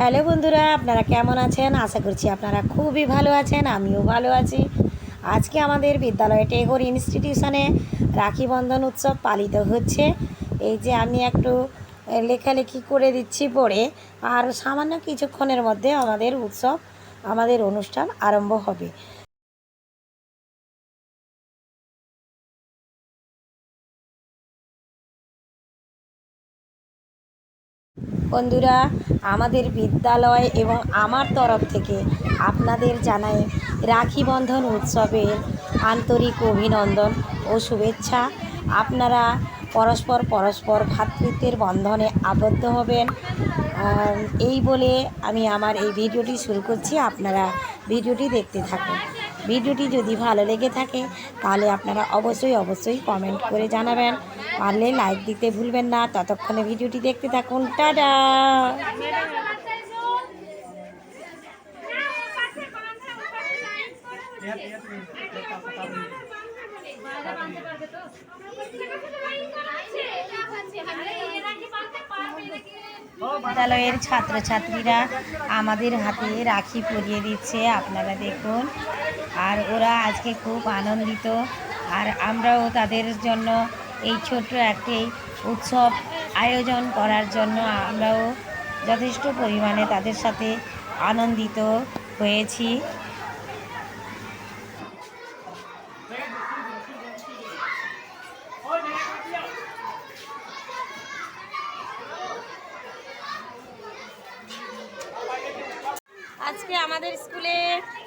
Hello বন্ধুরা, আপনারা কেমন আছেন? আশা করছি আপনারা খুবই ভালো আছেন, আমিও ভালো আছি। আজকে আমাদের বিদ্যালয়ে টেগোর ইনস্টিটিউশনে রাখি বন্ধন উৎসব পালিত হচ্ছে। এই যে আমি একটু লেখালেখি করে দিচ্ছি পড়ে, আর সামান্য কিছুক্ষণের মধ্যে আমাদের উৎসব, আমাদের অনুষ্ঠান আরম্ভ হবে। বন্ধুরা, আমাদের বিদ্যালয় এবং আমার তরফ থেকে আপনাদের জানাই রাখি বন্ধন উৎসবের আন্তরিক অভিনন্দন ও শুভেচ্ছা। আপনারা পরস্পর পরস্পর ভাতৃত্বের বন্ধনে আবদ্ধ হবেন। এই বলে আমি আমার এই ভিডিওটি শুরু করছি। আপনারা ভিডিওটি দেখতে থাকুন। ভিডিওটি যদি ভালো লেগে থাকে তাহলে আপনারা অবশ্যই অবশ্যই কমেন্ট করে জানাবেন পারলে লাইক দিতে ভুলবেন না ততক্ষণে ভিডিওটি দেখতে থাকুন টাটা বিদ্যালয়ের ছাত্রছাত্রীরা আমাদের হাতে রাখি পরিয়ে দিচ্ছে, আপনারা দেখুন। আর ওরা আজকে খুব আনন্দিত। আর আমরাও তাদের জন্য এই ছোট্ট একটি উৎসব আয়োজন করার জন্য আমরাও যথেষ্ট পরিমাণে তাদের সাথে আনন্দিত হয়েছি। আজকে আমাদের স্কুলে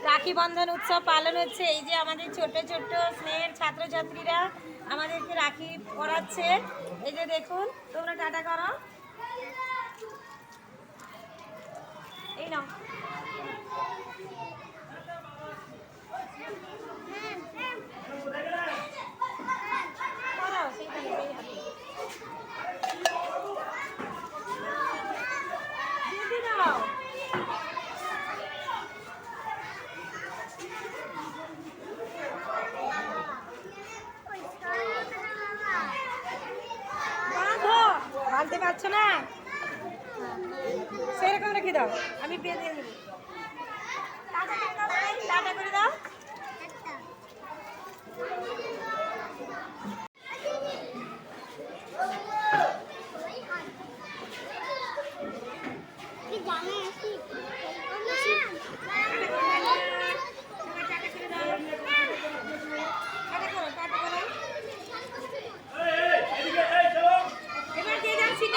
রাখি বন্ধন উৎসব পালন হচ্ছে। এই যে আমাদের ছোট ছোট স্নেহের ছাত্রছাত্রীরা আমাদেরকে রাখি পড়াচ্ছে। এই যে দেখুন, তোমরা টাটা করো। এই নাও করো, সেইখানে, সেই হাতে। দিদি নাও বাঁধো বাঁধতে পারছ না? সেরকম রেখে দাও আমি বেঁধে দেবো টাটা করে দাও ভাই, টাটা করে দাও টাটা করে দাও টাটা করো টাটা করো এবার দিয়ে দাও সিটে বসে যাও এই যে আজকে রাখি পূর্ণিমা উৎসব পালন হচ্ছে এই যে আমাদের ছোট ছোট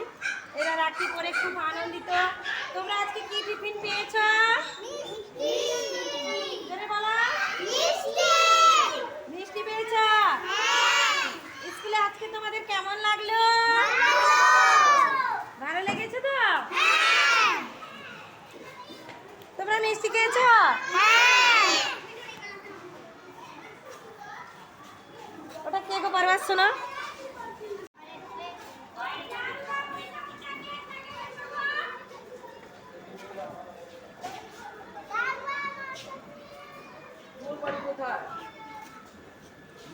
এরা রাখি পরে খুব আনন্দিত। তোমরা আজকে কি টিফিন পেয়েছ? মিষ্টি আজকে তোমাদের কেমন লাগল? ভালো লেগেছে তো? তোমরা মিষ্টি ওটা কে গো? পারবার শোনো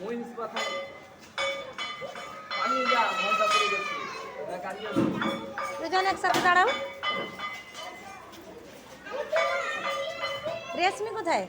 মহিষ কথা পানি যা মজা করে গেছি দুজন একসাথে দাঁড়াও। রেশমি কোথায়?